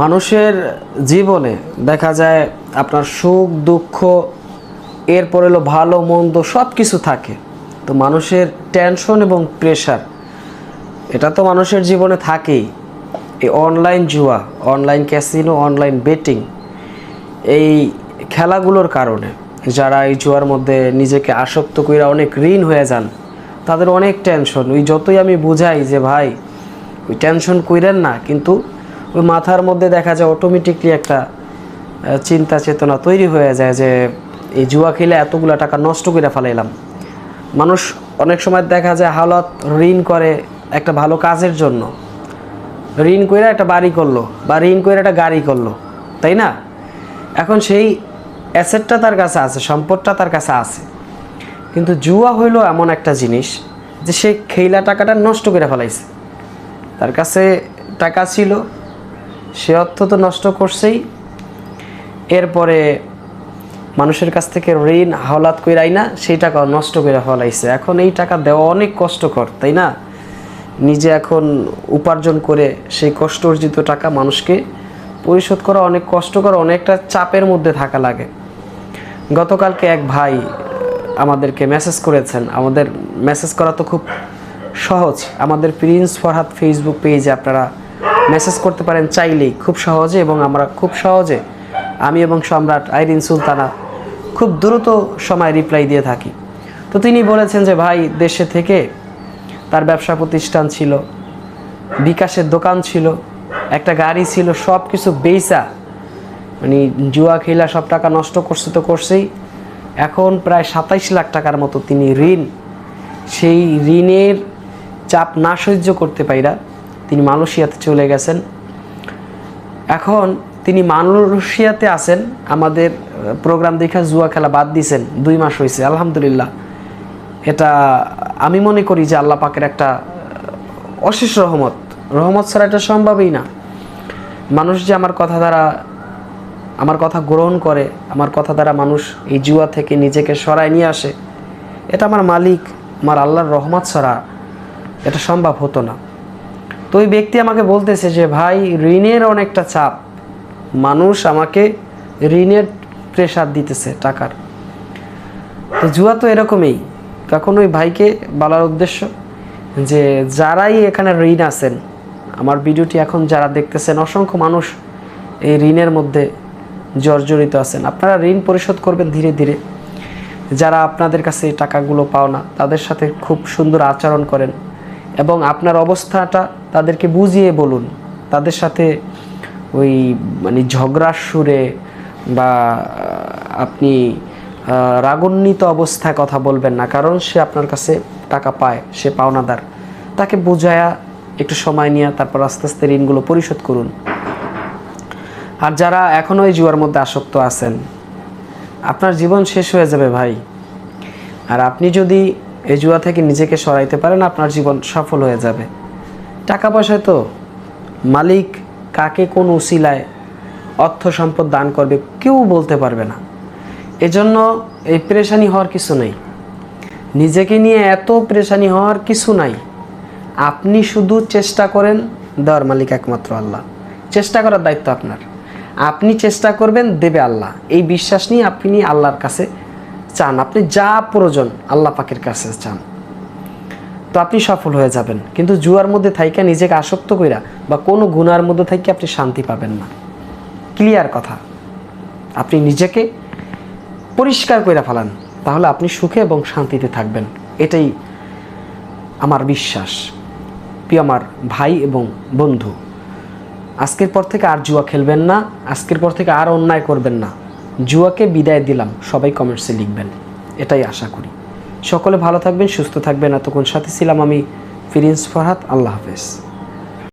মানুষের জীবনে দেখা যায় আপনার সুখ, দুঃখ, এরপর এলো ভালো, মন্দ সব কিছু থাকে। তো মানুষের টেনশন এবং প্রেশার এটা তো মানুষের জীবনে থাকেই। এই অনলাইন জুয়া অনলাইন ক্যাসিনো অনলাইন বেটিং এই খেলাগুলোর কারণে যারা এই জুয়ার মধ্যে নিজেকে আসক্ত করে অনেক ঋণ হয়ে যান, তাদের অনেক টেনশন ওই যতই আমি বুঝাই যে, ভাই, ওই টেনশন কইরেন না, কিন্তু ওই মাথার মধ্যে দেখা যায় অটোমেটিকলি একটা চিন্তা চেতনা তৈরি হয়ে যায় যে এই জুয়া খেলে এতগুলো টাকা নষ্ট করে ফেলাইলাম। মানুষ অনেক সময় দেখা যায় হালত ঋণ করে একটা ভালো কাজের জন্য। ঋণ করে একটা বাড়ি করল বা ঋণ করে একটা গাড়ি করল, তাই না? এখন সেই অ্যাসেটটা তার কাছে আছে, সম্পদটা তার কাছে আছে। কিন্তু জুয়া হইল এমন একটা জিনিস যে সে খেইলা টাকাটা নষ্ট করে ফেলাইছে। তার কাছে টাকা ছিল সে অর্থ তো নষ্ট করছেই। এরপরে মানুষের কাছ থেকে ঋণ, হাওলাত কইরাই না, সেই টাকা নষ্ট করে ফেলাইছে। এখন এই টাকা দেওয়া অনেক কষ্টকর, তাই না? নিজে এখন উপার্জন করে সেই কষ্ট অর্জিত টাকা মানুষকে পরিশোধ করা অনেক কষ্টকর, অনেকটা চাপের মধ্যে থাকা লাগে। গতকালকে এক ভাই আমাদেরকে মেসেজ করেছেন। আমাদের মেসেজ করা তো খুব সহজ। আমাদের প্রিন্স ফরহাদ ফেসবুক পেজে আপনারা মেসেজ করতে পারেন চাইলেই খুব সহজে এবং আমরা খুব সহজে আমি এবং সম্রাট আইরিন সুলতানা খুব দ্রুত সময় রিপ্লাই দিয়ে থাকি। তো তিনি বলেছেন যে, ভাই, দেশে থেকে তার ব্যবসা প্রতিষ্ঠান ছিল, বিকাশের দোকান ছিল, একটা গাড়ি ছিল সব কিছু বেইসা মানে জুয়া খেলা সব টাকা নষ্ট করছে তো করছেই। এখন প্রায় সাতাইশ লাখ টাকার মতো তিনি ঋণ, সেই ঋণের চাপ না সহ্য করতে পাইরা তিনি মালয়েশিয়াতে চলে গেছেন। এখন তিনি মালয়েশিয়াতে আছেন, আমাদের প্রোগ্রাম দেখে জুয়া খেলা বাদ দিয়েছেন দুই মাস হয়েছে আলহামদুলিল্লাহ। এটা আমি মনে করি যে আল্লাহ পাকের একটা অশেষ রহমত। রহমত ছাড়া এটা সম্ভবই না। মানুষ যে আমার কথা দ্বারা, আমার কথা গ্রহণ করে, আমার কথা দ্বারা মানুষ এই জুয়া থেকে নিজেকে সরায় নিয়ে আসে, এটা আমার মালিক, আমার আল্লাহর রহমত ছাড়া এটা সম্ভব হতো না। ওই ব্যক্তি আমাকে বলতেছে যে, ভাই, ঋণের অনেকটা চাপ। মানুষ আমাকে ঋণের প্রেশার দিতেছে টাকার। তো জুয়া তো এরকমই। তখন ওই ভাইকে বলার উদ্দেশ্য যে, যারাই এখানে ঋণ আছেন, আমার ভিডিওটি এখন যারা দেখতেছেন, অসংখ্য মানুষ এই ঋণের মধ্যে জর্জরিত আছেন। আপনারা ঋণ পরিশোধ করবেন ধীরে ধীরে। যারা আপনাদের কাছে টাকাগুলো পাও না তাদের সাথে খুব সুন্দর আচরণ করেন। এবং আপনার অবস্থাটা তাদেরকে বুঝিয়ে বলুন। তাদের সাথে ওই মানে ঝগড়ার সুরে বা আপনি রাগান্বিত অবস্থায় কথা বলবেন না। কারণ সে আপনার কাছে টাকা পায়, সে পাওনাদার। তাকে বোঝায়া একটু সময় নিয়ে তারপর আস্তে আস্তে ঋণগুলো পরিশোধ করুন। আর যারা এখনও এই জুয়ার মধ্যে আসক্ত আছেন, আপনার জীবন শেষ হয়ে যাবে ভাই। আর আপনি যদি এই জুয়া থেকে নিজেকে সরাইতে পারেন, আপনার জীবন সফল হয়ে যাবে। টাকা পয়সায় তো মালিক কাকে কোন উসিলায় অর্থ সম্পদ দান করবে কেউ বলতে পারবে না। এজন্য এই প্রেশানি হওয়ার কিছু নেই। নিজেকে নিয়ে এত প্রেশানি হওয়ার কিছু নাই। আপনি শুধু চেষ্টা করেন দেওয়ার মালিক একমাত্র আল্লাহ। চেষ্টা করার দায়িত্ব আপনার। আপনি চেষ্টা করবেন দেবে আল্লাহ। এই বিশ্বাস নিয়ে আপনি আল্লাহর কাছে চান, আপনি যা প্রয়োজন আল্লাহ পাকের কাছে চান। তো আপনি সফল হয়ে যাবেন, কিন্তু জুয়ার মধ্যে থাইকা নিজেকে আসক্ত কইরা বা কোনো গুনার মধ্যে থাইকে আপনি শান্তি পাবেন না। ক্লিয়ার কথা। আপনি নিজেকে পরিষ্কার করে ফেলান, তাহলে আপনি সুখে এবং শান্তিতে থাকবেন। এটাই আমার বিশ্বাস। প্রিয় আমার ভাই এবং বন্ধু, আজকের পর থেকে আর জুয়া খেলবেন না, আজকের পর থেকে আর অন্যায় করবেন না। জুয়াকে বিদায় দিলাম। সবাই কমেন্টসে লিখবেন। এটাই আশা করি। সকলে ভালো থাকবেন, সুস্থ থাকবেন। এতক্ষণ সাথে ছিলাম আমি ফিরিন্স ফরহাদ। আল্লাহ হাফেজ।